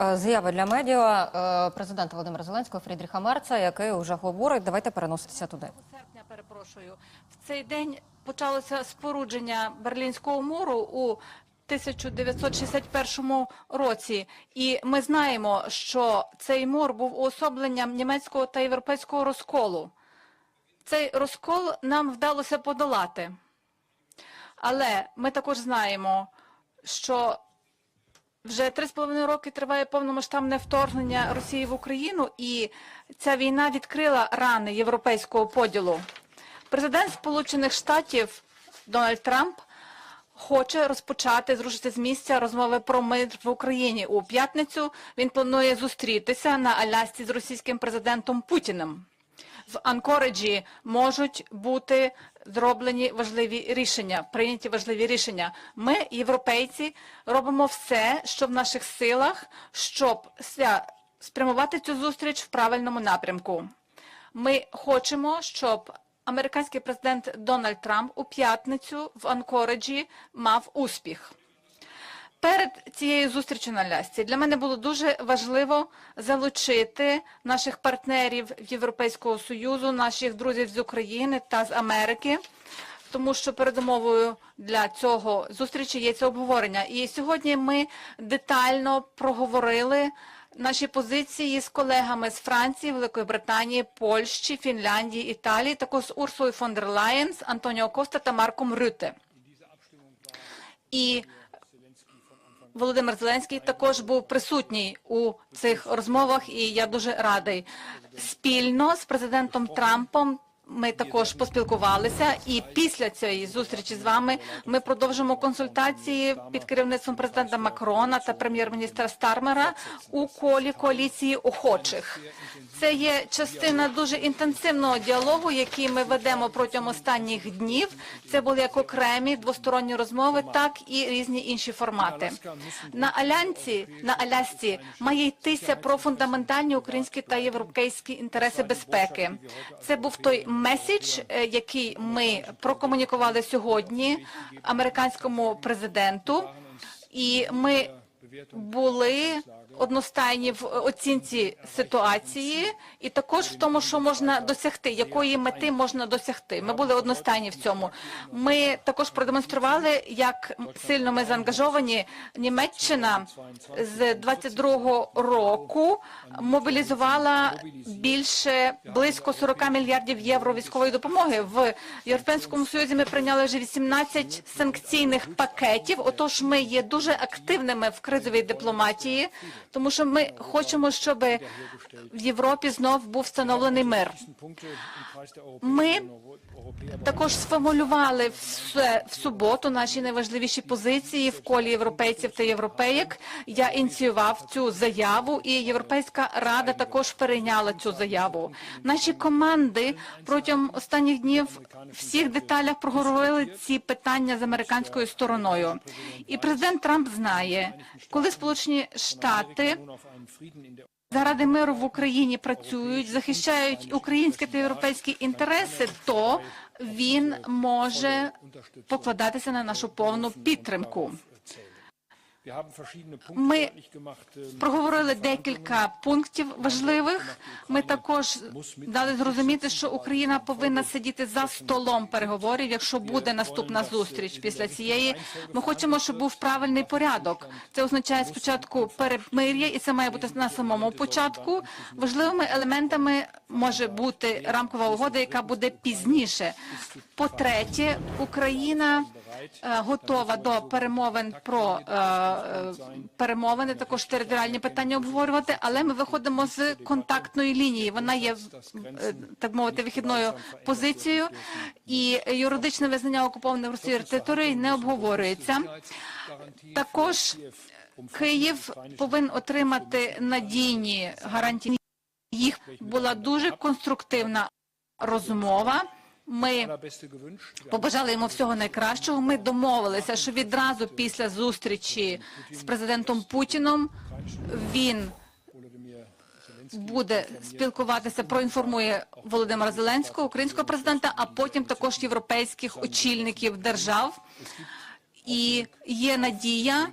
Е, Заява для медіа е, президента Володимира Зеленського Фрідріха Мерца, який вже говорить. Давайте переноситися туди. серпня, перепрошую, в цей день почалося спорудження Берлінського муру у 1961 році, і ми знаємо, що цей мур був уособленням німецького та європейського розколу. Цей розкол нам вдалося подолати. Але ми також знаємо, що вже три з половиною роки триває повномасштабне вторгнення Росії в Україну, і ця війна відкрила рани європейського поділу. Президент Сполучених Штатів Дональд Трамп хоче розпочати зрушити з місця розмови про мир в Україні у п'ятницю. Він планує зустрітися на Алясці з російським президентом Путіним. В Анкореджі можуть бути зроблені важливі рішення, прийняті важливі рішення. Ми, європейці, робимо все, що в наших силах, щоб спрямувати цю зустріч в правильному напрямку. Ми хочемо, щоб американський президент Дональд Трамп у п'ятницю в Анкореджі мав успіх. Перед цією зустрічю на Лясці для мене було дуже важливо залучити наших партнерів Європейського Союзу, наших друзів з України та з Америки, тому що передумовою для цього зустрічі є це обговорення. І сьогодні ми детально проговорили наші позиції з колегами з Франції, Великої Британії, Польщі, Фінляндії, Італії, також з Урсулою фон дер Лаєн, з Антоніо Коста та Марком Рюте. І Володимир Зеленський також був присутній у цих розмовах, і я дуже радий. Спільно з президентом Трампом ми також поспілкувалися. І після цієї зустрічі з вами ми продовжимо консультації під керівництвом президента Макрона та прем'єр-міністра Стармера у колі коаліції охочих. Це є частина дуже інтенсивного діалогу, який ми ведемо протягом останніх днів. Це були як окремі двосторонні розмови, так і різні інші формати. На Алянці на Алясці має йтися про фундаментальні українські та європейські інтереси безпеки. Це був той меседж, е, який ми прокомунікували сьогодні американському президенту, і ми були одностайні в оцінці ситуації, і також в тому, що можна досягти, якої мети можна досягти. Ми були одностайні в цьому. Ми також продемонстрували, як сильно ми заангажовані. Німеччина з 22-го року мобілізувала більше близько 40 мільярдів євро військової допомоги. В Європейському Союзі ми прийняли вже 18 санкційних пакетів. Отож, ми є дуже активними в кризовій дипломатії, тому що ми хочемо, щоб в Європі знов був встановлений мир. Ми також сформулювали в, в суботу наші найважливіші позиції в колі європейців та європеєк. Я ініціював цю заяву, і Європейська рада також перейняла цю заяву. Наші команди протягом останніх днів в всіх деталях проговорили ці питання з американською стороною. І президент Трамп знає, коли Сполучені Штати заради миру в Україні працюють, захищають українські та європейські інтереси, то він може покладатися на нашу повну підтримку. Ми проговорили декілька пунктів важливих. Ми також дали зрозуміти, що Україна повинна сидіти за столом переговорів, якщо буде наступна зустріч після цієї. Ми хочемо, щоб був правильний порядок. Це означає спочатку перемир'я, і це має бути на самому початку. Важливими елементами може бути рамкова угода, яка буде пізніше. По-третє, Україна е, готова до перемовин про е, е, перемовини, також територіальні питання обговорювати, але ми виходимо з контактної лінії. Вона є е, так мовити вихідною позицією, і юридичне визнання окупованих Росією територій не обговорюється. Також Київ повинен отримати надійні гарантії. Їх була дуже конструктивна розмова. Ми побажали йому всього найкращого. Ми домовилися, що відразу після зустрічі з президентом Путіном він буде спілкуватися, проінформує Володимира Зеленського, українського президента, а потім також європейських очільників держав. і є надія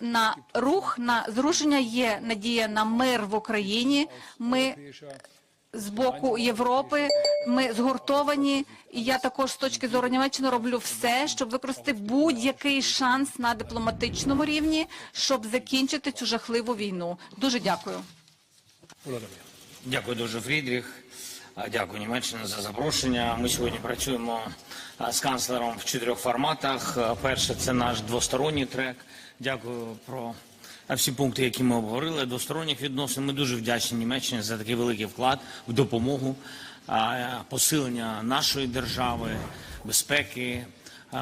на рух, на зрушення, є надія на мир в Україні. Ми з боку Європи. Ми згуртовані, і я також з точки зору Німеччини роблю все, щоб використати будь-який шанс на дипломатичному рівні, щоб закінчити цю жахливу війну. Дуже дякую. Дякую дуже, Фрідріх. Дякую Німеччині за запрошення. Ми сьогодні працюємо з канцлером в чотирьох форматах. Перше це наш двосторонній трек. Дякую про а, всі пункти, які ми обговорили. Двосторонніх відносин. Ми дуже вдячні Німеччині за такий великий вклад в допомогу посилення нашої держави, безпеки.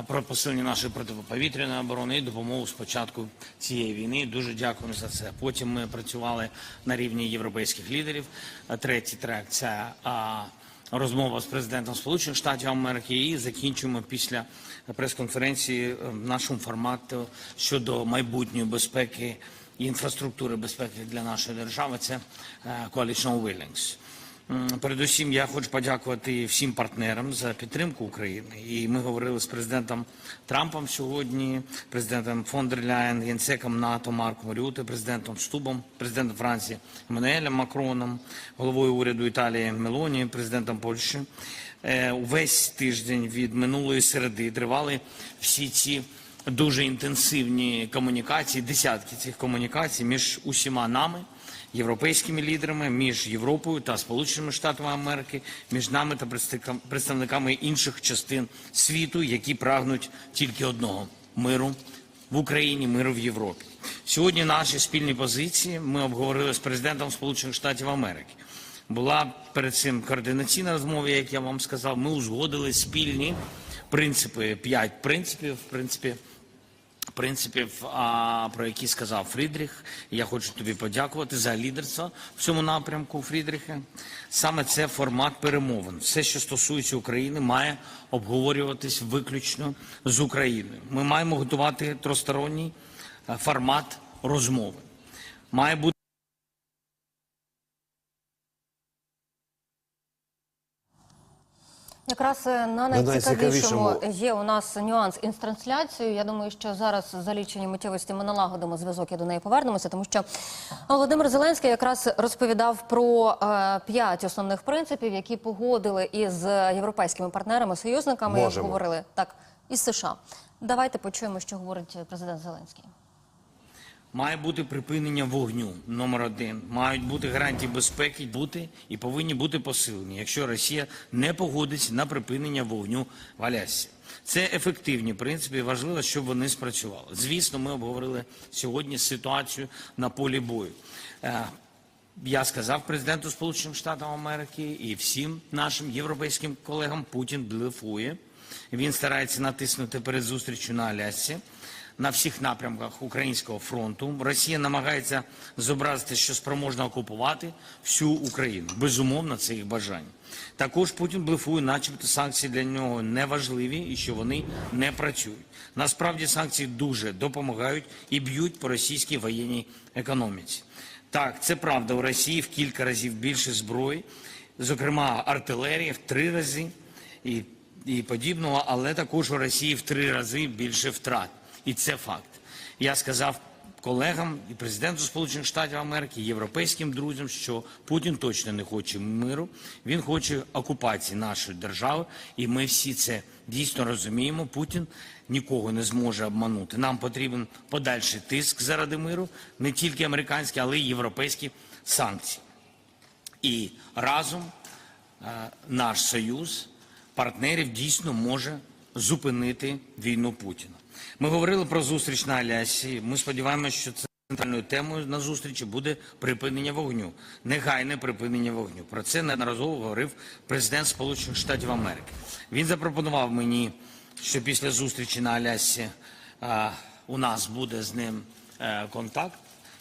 Про посилення нашої протиповітряної оборони і допомогу з початку цієї війни. Дуже дякуємо за це. Потім ми працювали на рівні європейських лідерів. Третій трек це розмова з президентом Сполучених Штатів Америки. І закінчуємо після прес-конференції е, нашому формату щодо майбутньої безпеки і інфраструктури безпеки для нашої держави. Це е, Coalition Willings. Передусім, я хочу подякувати всім партнерам за підтримку України. І ми говорили з президентом Трампом сьогодні, президентом фон дер генсеком НАТО Марком Рюте, президентом Штубом, президентом Франції Еммануелем Макроном, головою уряду Італії Мелоні, президентом Польщі. Е, Увесь тиждень від минулої середи тривали всі ці дуже інтенсивні комунікації, десятки цих комунікацій між усіма нами європейськими лідерами, між Європою та Сполученими Штатами Америки, між нами та представникам- представниками інших частин світу, які прагнуть тільки одного миру в Україні, миру в Європі. Сьогодні наші спільні позиції ми обговорили з президентом Сполучених Штатів Америки. Була перед цим координаційна розмова, як я вам сказав. Ми узгодили спільні принципи, п'ять принципів, в принципі, принципів, про які сказав Фрідріх. Я хочу тобі подякувати за лідерство в цьому напрямку, Фрідріхе. Саме це формат перемовин. Все, що стосується України, має обговорюватись виключно з Україною. Ми маємо готувати тросторонній е, формат розмови. Має бути Якраз е, на На найцікавішому найцікавішому. є у нас нюанс із трансляцією. Я думаю, що зараз за лічені миттєвості ми налагодимо зв'язок і до неї повернемося, тому що Володимир Зеленський якраз розповідав про е, п'ять основних принципів, які погодили із європейськими партнерами, союзниками, як говорили так, із США. Давайте почуємо, що говорить президент Зеленський. Має бути припинення вогню номер один. Мають бути гарантії безпеки, бути і повинні бути посилені, якщо Росія не погодиться на припинення вогню в Алясі. Це ефективні принципи. Важливо, щоб вони спрацювали. Звісно, ми обговорили сьогодні ситуацію на полі бою. Е, Я сказав президенту Сполучених Штатів Америки і всім нашим європейським колегам Путін блефує. Він старається натиснути перед зустрічю на Алясці на всіх напрямках українського фронту. Росія намагається зобразити, що спроможна окупувати всю Україну. Безумовно, це їх бажання. Також Путін блефує, начебто санкції для нього не важливі і що вони не працюють. Насправді санкції дуже допомагають і б'ють по російській воєнній економіці. Так, це правда. У Росії в кілька разів більше зброї, зокрема артилерії в три рази і, і подібного, але також у Росії в три рази більше втрат. І це факт. Я сказав колегам і президенту Сполучених Штатів Америки, європейським друзям, що Путін точно не хоче миру, він хоче окупації нашої держави, і ми всі це дійсно розуміємо. Путін нікого не зможе обманути. Нам потрібен подальший тиск заради миру, не тільки американські, але й європейські санкції. І разом е, наш союз партнерів дійсно може зупинити війну Путіна. Ми говорили про зустріч на Алясі. Ми сподіваємося, що це центральною темою на зустрічі буде припинення вогню, негайне припинення вогню. Про це неодноразово говорив президент Сполучених Штатів Америки. Він запропонував мені, що після зустрічі на Алясі а, у нас буде з ним е, контакт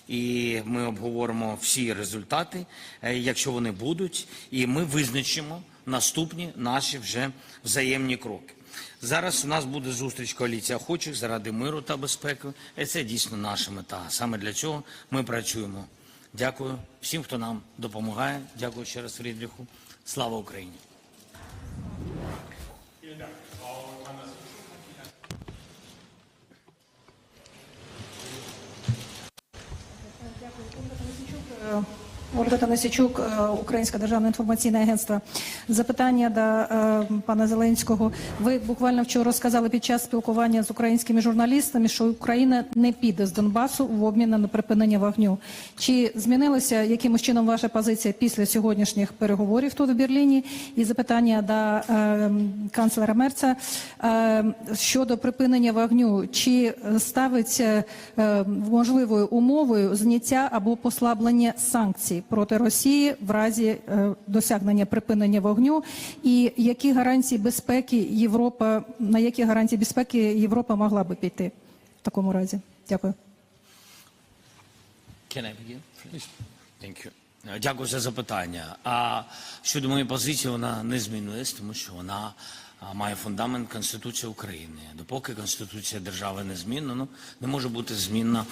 і ми обговоримо всі результати, е, якщо вони будуть, і ми визначимо наступні наші вже взаємні кроки. Зараз у нас буде зустріч коаліції охочих заради миру та безпеки. І це дійсно наша мета. Саме для цього ми працюємо. Дякую всім, хто нам допомагає. Дякую ще раз Фрідріху. Слава Україні! Е, Ольга Танасічук, е, Українське державне інформаційне агентство. Запитання до е, пана Зеленського. Ви буквально вчора сказали під час спілкування з українськими журналістами, що Україна не піде з Донбасу в обмін на припинення вогню. Чи змінилася якимось чином ваша позиція після сьогоднішніх переговорів тут в Берліні? І запитання до е, канцлера Мерца щодо припинення вогню. Чи ставиться можливою умовою зняття або послаблення санкцій проти Росії в разі е, досягнення припинення вогню? І які гарантії безпеки Європа на які гарантії безпеки Європа могла би піти в такому разі? Дякую. Can I begin? Thank you. Е, Дякую за запитання. А щодо моєї позиції, вона не змінилась, тому що вона має фундамент Конституції України. Допоки Конституція держави не змінена, не може бути змінна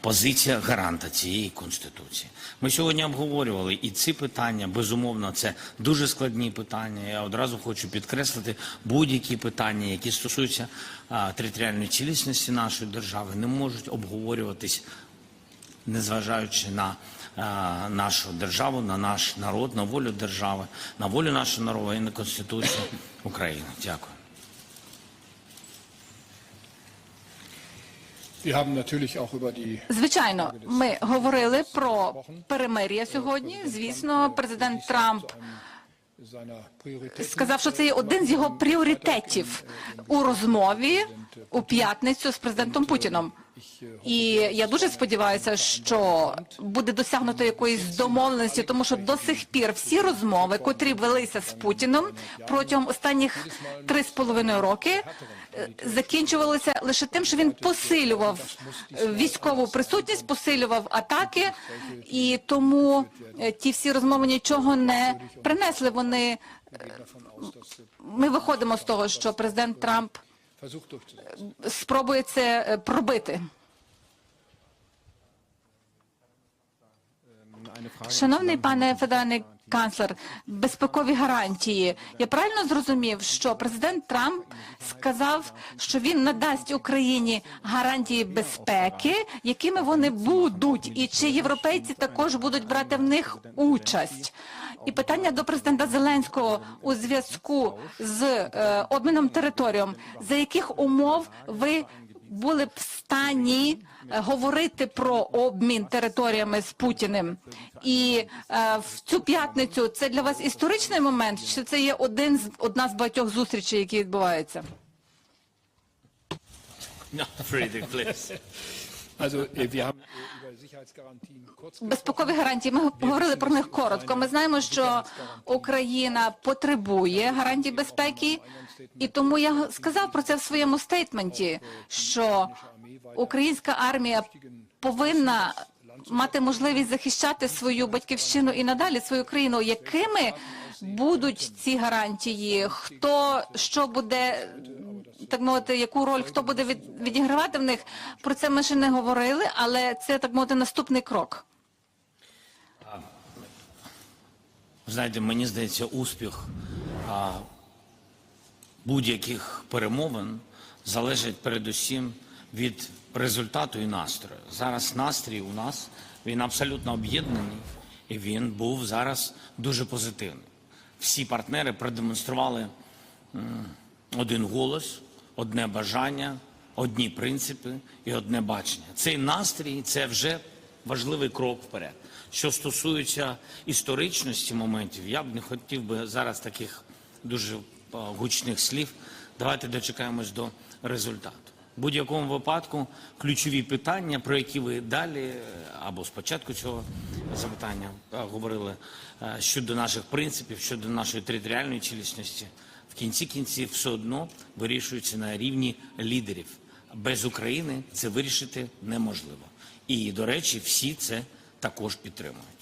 позиція гаранта цієї Конституції. Ми сьогодні обговорювали і ці питання, безумовно, це дуже складні питання. Я одразу хочу підкреслити будь-які питання, які стосуються територіальної цілісності нашої держави, не можуть обговорюватись незважаючи на нашу державу, на наш народ, на волю держави, на волю нашого народу і на Конституцію України. Дякую. Звичайно, ми говорили про перемир'я сьогодні. Звісно, президент Трамп сказав, що це є один з його пріоритетів у розмові у п'ятницю з президентом Путіном. І я дуже сподіваюся, що буде досягнуто якоїсь домовленості, тому що до сих пір всі розмови, котрі велися з Путіном протягом останніх три з половиною роки, е, закінчувалися лише тим, що він посилював е, військову присутність, посилював атаки, і тому е, ті всі розмови нічого не принесли. Вони davon ми виходимо з того, що президент Трамп. Спробує це е, пробити. Шановний пане федеральний канцлер, безпекові гарантії. Я правильно зрозумів, що президент Трамп сказав, що він надасть Україні гарантії безпеки, якими вони будуть, і чи європейці також будуть брати в них участь. І питання до президента Зеленського у зв'язку з е, обміном територієм. За яких умов ви були б в стані е, говорити про обмін територіями з Путіним? І е, в цю п'ятницю це для вас історичний момент, чи це є один з одна з багатьох зустрічей, які відбуваються? Äh, Безпекові гарантії. Ми говорили про них коротко. Ми знаємо, що Україна потребує гарантій безпеки, і тому я сказав про це в своєму стейтменті, що українська армія повинна мати можливість захищати свою батьківщину і надалі свою країну. Якими будуть ці гарантії? Хто що буде так мовити, яку роль хто буде від, відігравати в них? Про це ми ще не говорили, але це так мовити наступний крок. Знаєте, мені здається, успіх будь-яких перемовин залежить передусім від результату і настрою. Зараз настрій у нас він абсолютно об'єднаний, і він був зараз дуже позитивний. Всі партнери продемонстрували один голос, одне бажання, одні принципи і одне бачення. Цей настрій це вже важливий крок вперед. Що стосується історичності моментів, я б не хотів би зараз таких дуже гучних слів. Давайте дочекаємось до результату. В будь-якому випадку ключові питання, про які ви далі е, або спочатку цього запитання е, говорили е, щодо наших принципів, щодо нашої територіальної цілісності, в кінці кінців все одно вирішуються на рівні лідерів. Без України це вирішити неможливо. І, до речі, всі це також підтримують.